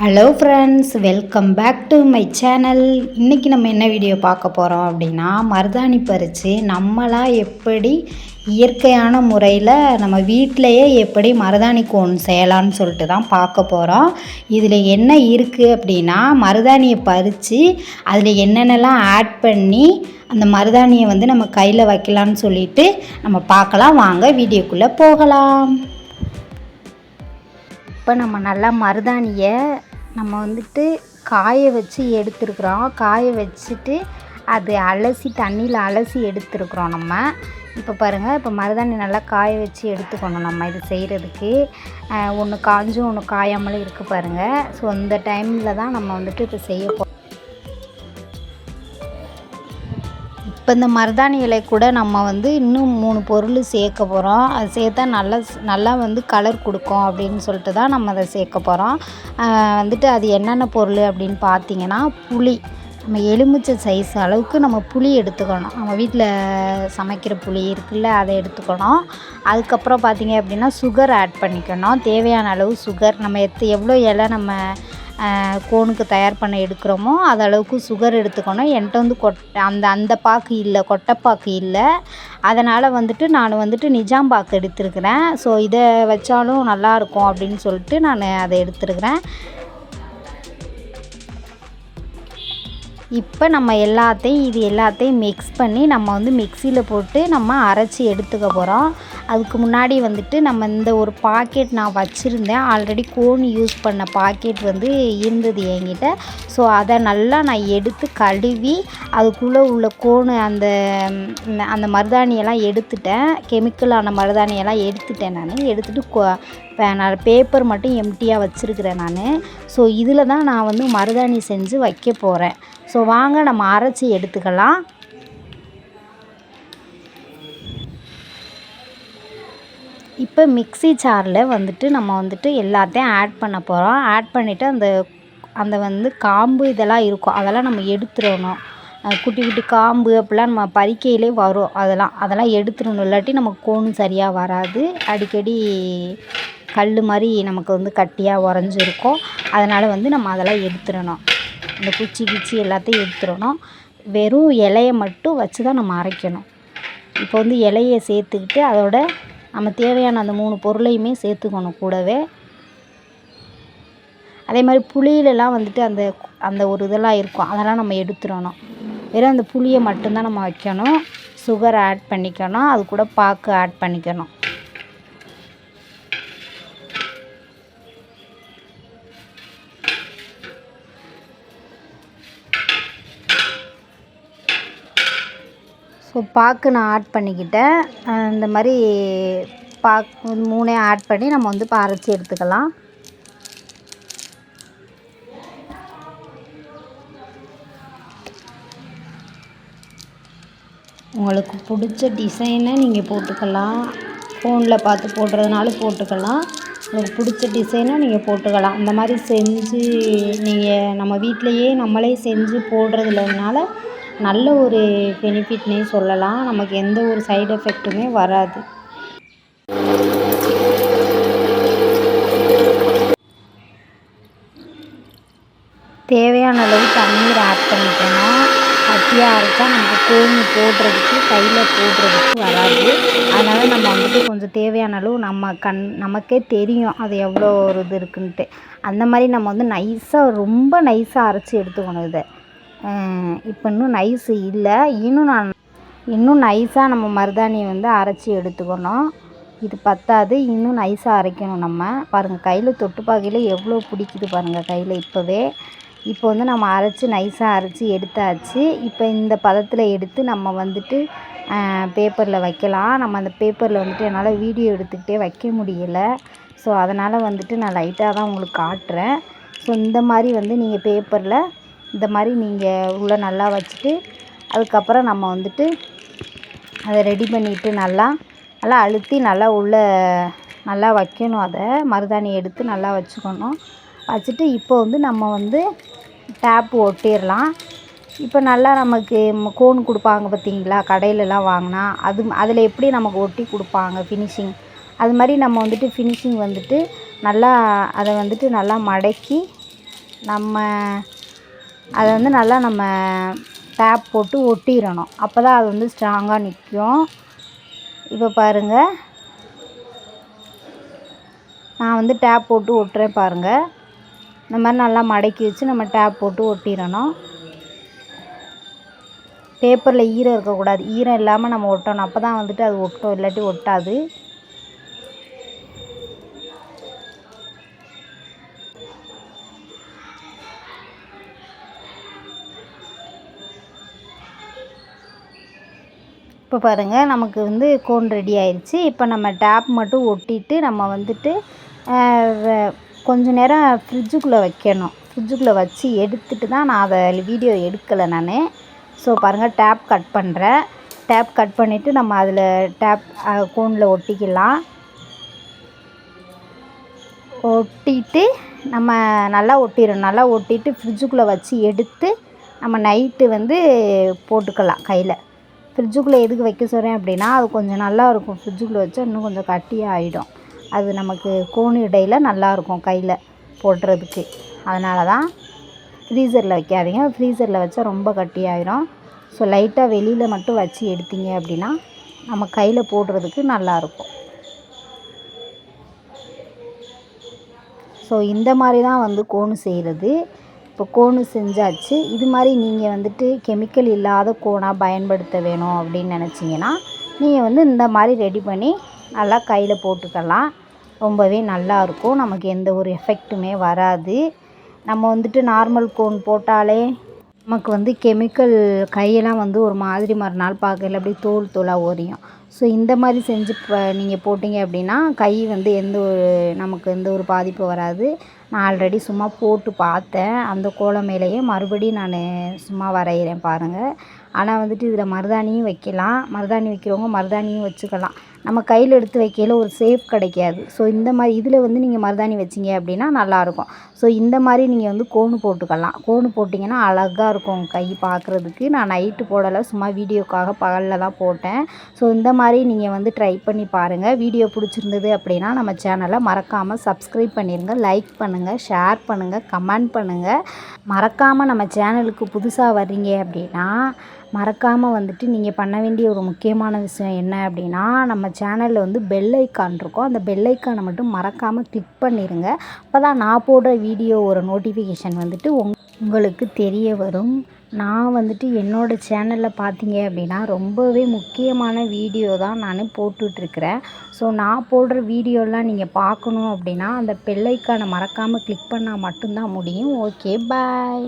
Hello friends welcome back to my channel இன்றைக்கி நம்ம என்ன வீடியோ பார்க்க போகிறோம் அப்படின்னா மருதாணி பறித்து நம்மளாக எப்படி இயற்கையான முறையில் நம்ம வீட்டிலையே எப்படி மருதாணி கோன் செய்யலான்னு சொல்லிட்டு தான் பார்க்க போகிறோம் இதில் என்ன இருக்குது அப்படின்னா மருதாணியை பறித்து அதில் என்னென்னலாம் ஆட் பண்ணி அந்த மருதாணியை வந்து நம்ம கையில் வைக்கலான்னு சொல்லிட்டு நம்ம பார்க்கலாம். வாங்க வீடியோக்குள்ளே போகலாம். இப்போ நம்ம நல்லா மருதாணியை நம்ம வந்துட்டு காய வச்சு எடுத்துருக்குறோம். காய வச்சுட்டு அது அலசி தண்ணியில் அலசி எடுத்துருக்குறோம் நம்ம. இப்போ பாருங்கள் இப்போ மருதாணி நல்லா காய வச்சு எடுத்துக்கணும் நம்ம இது செய்கிறதுக்கு ஒன்று காஞ்சும் ஒன்று காயாமலும் இருக்குது பாருங்கள் ஸோ அந்த டைமில் தான் நம்ம வந்துட்டு இப்போ செய்ய போ இப்போ இந்த மருதாணி இலை கூட நம்ம வந்து இன்னும் மூணு பொருள் சேர்க்க போகிறோம். அது சேர்த்தா நல்லா நல்லா வந்து கலர் கொடுக்கும் அப்படின்னு சொல்லிட்டு தான் நம்ம அதை சேர்க்க போகிறோம். வந்துட்டு அது என்னென்ன பொருள் அப்படின்னு பார்த்தீங்கன்னா புளி. நம்ம எலுமிச்சை சைஸ் அளவுக்கு நம்ம புளி எடுத்துக்கணும். நம்ம வீட்டில் சமைக்கிற புளி இருக்குல்ல அதை எடுத்துக்கணும். அதுக்கப்புறம் பார்த்திங்க அப்படின்னா சுகர் ஆட் பண்ணிக்கணும். தேவையான அளவு சுகர் நம்ம எத்து எவ்வளோ இலை நம்ம கோனுக்கு தயார் பண்ண எடுக்கிறோமோ அது அளவுக்கு சுகர் எடுத்துக்கணும். என்கிட்ட வந்து கொட் அந்த அந்த பாக்கு இல்லை கொட்டைப்பாக்கு இல்லை. அதனால் வந்துட்டு நான் வந்துட்டு நிஜாம் பாக்கு எடுத்துருக்கிறேன். ஸோ இதை வச்சாலும் நல்லாயிருக்கும் அப்படின்னு சொல்லிட்டு நான் அதை எடுத்துருக்கிறேன். இப்போ நம்ம எல்லாத்தையும் இது எல்லாத்தையும் மிக்ஸ் பண்ணி நம்ம வந்து மிக்சியில் போட்டு நம்ம அரைச்சி எடுத்துக்க போகிறோம் அதுக்கு முன்னாடி வந்துட்டு நம்ம இந்த ஒரு பாக்கெட் நான் வச்சுருந்தேன். ஆல்ரெடி கோன் யூஸ் பண்ண பாக்கெட் வந்து இருந்தது என்கிட்ட. ஸோ அதை நல்லா நான் எடுத்து கழுவி அதுக்குள்ளே உள்ள கோனு அந்த அந்த மருதாணியெல்லாம் எடுத்துட்டேன். கெமிக்கலான மருதாணியெல்லாம் எடுத்துட்டேன் நான். எடுத்துகிட்டு நான் பேப்பர் மட்டும் எம்டியாக வச்சுருக்கிறேன் நான். ஸோ இதில் தான் நான் வந்து மருதாணி செஞ்சு வைக்க போகிறேன் ஸோ வாங்க நம்ம அரைச்சி எடுத்துக்கலாம். இப்போ மிக்சி ஜாரில் வந்துட்டு நம்ம வந்துட்டு எல்லாத்தையும் ஆட் பண்ண போகிறோம். ஆட் பண்ணிவிட்டு அந்த அந்த வந்து காம்பு இதெல்லாம் இருக்கும். அதெல்லாம் நம்ம எடுத்துடணும். குட்டி குட்டி காம்பு அப்படிலாம் நம்ம பறிக்கையிலே வரும். அதெல்லாம் அதெல்லாம் எடுத்துடணும். இல்லாட்டி நமக்கு கோணும் சரியாக வராது. அடிக்கடி கல் மாதிரி நமக்கு வந்து கட்டியாக உறைஞ்சிருக்கும். அதனால் வந்து நம்ம அதெல்லாம் எடுத்துடணும். இந்த குச்சி கிச்சி எல்லாத்தையும் எடுத்துடணும். வெறும் இலையை மட்டும் வச்சு தான் நம்ம அரைக்கணும். இப்போ வந்து இலையை சேர்த்துக்கிட்டு அதோட நம்ம தேவையான அந்த மூணு பொருளையுமே சேர்த்துக்கணும் கூடவே. அதே மாதிரி புளியிலலாம் வந்துட்டு அந்த அந்த ஒரு இதெல்லாம் இருக்கும். அதெல்லாம் நம்ம எடுத்துடணும். வெறும் அந்த புளியை மட்டும்தான் நம்ம வைக்கணும். சுகர் ஆட் பண்ணிக்கணும். அது கூட பாக்கு ஆட் பண்ணிக்கணும். ஸோ பாக்கு நான் ஆட் பண்ணிக்கிட்டேன். இந்த மாதிரி பாக் மூணே ஆட் பண்ணி நம்ம வந்து இப்போ அரைச்சி எடுத்துக்கலாம். உங்களுக்கு பிடிச்ச டிசைனை நீங்கள் போட்டுக்கலாம். ஃபோனில் பார்த்து போடுறதுனால போட்டுக்கலாம். உங்களுக்கு பிடிச்ச டிசைனை நீங்கள் போட்டுக்கலாம். அந்த மாதிரி செஞ்சு நீங்கள் நம்ம வீட்டிலையே நம்மளே செஞ்சு போடுறதுலனால நல்ல ஒரு பெனிஃபிட்னே சொல்லலாம். நமக்கு எந்த ஒரு சைடு எஃபெக்ட்டுமே வராது. தேவையான அளவு தண்ணீர் ஆட் பண்ணிட்டோம்னா கட்டியாக அரைச்சா நமக்கு கோமி போடுறதுக்கு கையில் போடுறதுக்கு வராது. அதனால் நம்ம வந்துட்டு கொஞ்சம் தேவையான அளவு நம்ம கண் நமக்கே தெரியும் அது எவ்வளோ ஒரு இது இருக்குன்ட்டு. அந்த மாதிரி நம்ம வந்து நைஸாக ரொம்ப நைஸாக அரைச்சி எடுத்துக்கணும் இதை. இப்போ இன்னும் நைஸு இல்லை. இன்னும் நான் இன்னும் நைஸாக நம்ம மருதாணியை வந்து அரைச்சி எடுத்துக்கணும். இது பத்தாது இன்னும் நைஸாக அரைக்கணும் நம்ம. பாருங்கள் கையில் தொட்டு பார்க்கையில் எவ்வளோ பிடிக்குது பாருங்கள் கையில் இப்போவே. இப்போ வந்து நம்ம அரைச்சி நைஸாக அரைச்சி எடுத்தாச்சு. இப்போ இந்த பதத்தில் எடுத்து நம்ம வந்துட்டு பேப்பரில் வைக்கலாம். நம்ம அந்த பேப்பரில் வந்துட்டு என்னால் வீடியோ எடுத்துக்கிட்டே வைக்க முடியலை. ஸோ அதனால் வந்துட்டு நான் லைட்டாக தான் உங்களுக்கு காட்டுறேன். ஸோ இந்த மாதிரி வந்து நீங்கள் பேப்பரில் இந்த மாதிரி நீங்கள் உள்ளே நல்லா வச்சுட்டு அதுக்கப்புறம் நம்ம வந்துட்டு அதை ரெடி பண்ணிவிட்டு நல்லா நல்லா அழுத்தி நல்லா உள்ளே நல்லா வைக்கணும் அதை. மருதாணி எடுத்து நல்லா வச்சுக்கணும். வச்சுட்டு இப்போ வந்து நம்ம வந்து டேப் ஒட்டிடலாம். இப்போ நல்லா நமக்கு கோன் கொடுப்பாங்க பார்த்தீங்களா? கடையிலலாம் வாங்கினா அது அதில் எப்படி நமக்கு ஒட்டி கொடுப்பாங்க ஃபினிஷிங் அது மாதிரி நம்ம வந்துட்டு ஃபினிஷிங் வந்துட்டு நல்லா அதை வந்துட்டு நல்லா மடக்கி நம்ம அதை வந்து நல்லா நம்ம டேப் போட்டு ஒட்டிடணும். அப்போ தான் அது வந்து ஸ்ட்ராங்காக நிற்கும் இப்போ பாருங்கள் நான் வந்து டேப் போட்டு ஒட்டுறேன் பாருங்கள் இந்த மாதிரி நல்லா மடக்கி வச்சு நம்ம டேப் போட்டு ஒட்டிடணும். பேப்பரில் ஈரம் இருக்கக்கூடாது. ஈரம் இல்லாமல் நம்ம ஒட்டணும். அப்போ தான் வந்துட்டு அது ஒட்டும். இல்லாட்டி ஒட்டாது. இப்போ பாருங்கள் நமக்கு வந்து கோன் ரெடி ஆயிடுச்சு இப்போ நம்ம டேப் மட்டும் ஒட்டிட்டு நம்ம வந்துட்டு கொஞ்ச நேரம் ஃப்ரிட்ஜுக்குள்ளே வைக்கணும். ஃப்ரிட்ஜுக்குள்ளே வச்சு எடுத்துட்டு தான் நான் அதை வீடியோ எடுக்கலை நான். ஸோ பாருங்கள் டேப் கட் பண்ணுறேன் டேப் கட் பண்ணிவிட்டு நம்ம அதில் டேப் கோனில் ஒட்டிக்கலாம். ஒட்டிட்டு நம்ம நல்லா ஒட்டிடும் நல்லா ஒட்டிட்டு ஃப்ரிட்ஜுக்குள்ளே வச்சு எடுத்து நம்ம நைட்டு வந்து போட்டுக்கலாம் கையில். ஃப்ரிட்ஜுக்குள்ளே எதுக்கு வைக்க சொல்கிறேன் அப்படின்னா அது கொஞ்சம் நல்லா இருக்கும் ஃப்ரிட்ஜுக்குள்ளே வச்சா இன்னும் கொஞ்சம் கட்டியாக ஆகிடும் அது நமக்கு கோன் இடையில் நல்லாயிருக்கும் கையில் போடுறதுக்கு. அதனால தான் ஃப்ரீசரில் வைக்காதீங்க. ஃப்ரீசரில் வச்சா ரொம்ப கட்டியாயிரும். ஸோ லைட்டாக வெளியில் மட்டும் வச்சு எடுத்தீங்க அப்படின்னா நம்ம கையில் போடுறதுக்கு நல்லாயிருக்கும். ஸோ இந்த மாதிரி தான் வந்து கோணு செய்கிறது இப்போ கோனு செஞ்சாச்சு. இது மாதிரி நீங்கள் வந்துட்டு கெமிக்கல் இல்லாத கோனாக பயன்படுத்த வேணும் அப்படின்னு நினச்சிங்கன்னா நீங்கள் வந்து இந்த மாதிரி ரெடி பண்ணி நல்லா கையில் போட்டுக்கலாம். ரொம்பவே நல்லாயிருக்கும் நமக்கு எந்த ஒரு எஃபெக்ட்டுமே வராது. நம்ம வந்துட்டு நார்மல் கோன் போட்டாலே நமக்கு வந்து கெமிக்கல் கையெல்லாம் வந்து ஒரு மாதிரி மறுநாள் பார்க்கையில அப்படியே தோல் தோலாக ஓரியும். ஸோ இந்த மாதிரி செஞ்சு இப்போ நீங்கள் போட்டிங்க அப்படின்னா கை வந்து எந்த ஒரு நமக்கு எந்த ஒரு பாதிப்பும் வராது. நான் ஆல்ரெடி சும்மா போட்டு பார்த்தேன். அந்த கோலம் மேலேயே மறுபடியும் நான் சும்மா வரைகிறேன் பாருங்கள் ஆனால் வந்துட்டு இதில் மருதாணியும் வைக்கலாம். மருதாணி வைக்கிறவங்க மருதாணியும் வச்சுக்கலாம். நம்ம கையில் எடுத்து வைக்கையில் ஒரு சேஃப் கிடைக்காது. ஸோ இந்த மாதிரி இதில் வந்து நீங்கள் மருதாணி வச்சிங்க அப்படின்னா நல்லாயிருக்கும். ஸோ இந்த மாதிரி நீங்கள் வந்து கோனு போட்டுக்கலாம். கோனு போட்டிங்கன்னா அழகாக இருக்கும் கை பார்க்குறதுக்கு நான் நைட்டு போடலை சும்மா வீடியோக்காக பகலில் தான் போட்டேன். ஸோ இந்த மாதிரி நீங்கள் வந்து ட்ரை பண்ணி பாருங்கள் வீடியோ பிடிச்சிருந்தது அப்படின்னா நம்ம சேனலை மறக்காமல் சப்ஸ்கிரைப் பண்ணிடுங்க லைக் பண்ணுங்கள் ஷேர் பண்ணுங்கள் கமெண்ட் பண்ணுங்கள் மறக்காமல் நம்ம சேனலுக்கு புதுசாக வர்றீங்க அப்படின்னா மறக்காமல் வந்துட்டு நீங்கள் பண்ண வேண்டிய ஒரு முக்கியமான விஷயம் என்ன அப்படின்னா நம்ம சேனலில் வந்து பெல் ஐக்கான் இருக்கும். அந்த பெல் ஐக்கானை மட்டும் மறக்காமல் கிளிக் பண்ணிடுங்க அப்போ தான் நான் போடுற வீடியோ ஒரு நோட்டிஃபிகேஷன் வந்துட்டு உங் உங்களுக்கு தெரிய வரும். நான் வந்துட்டு என்னோடய சேனலில் பார்த்தீங்க அப்படின்னா ரொம்பவே முக்கியமான வீடியோ தான் நான் போட்டுட்ருக்கிறேன். ஸோ நான் போடுற வீடியோலாம் நீங்கள் பார்க்கணும் அப்படின்னா அந்த பெல்லைக்கான மறக்காமல் கிளிக் பண்ணால் மட்டும்தான் முடியும். Okay bye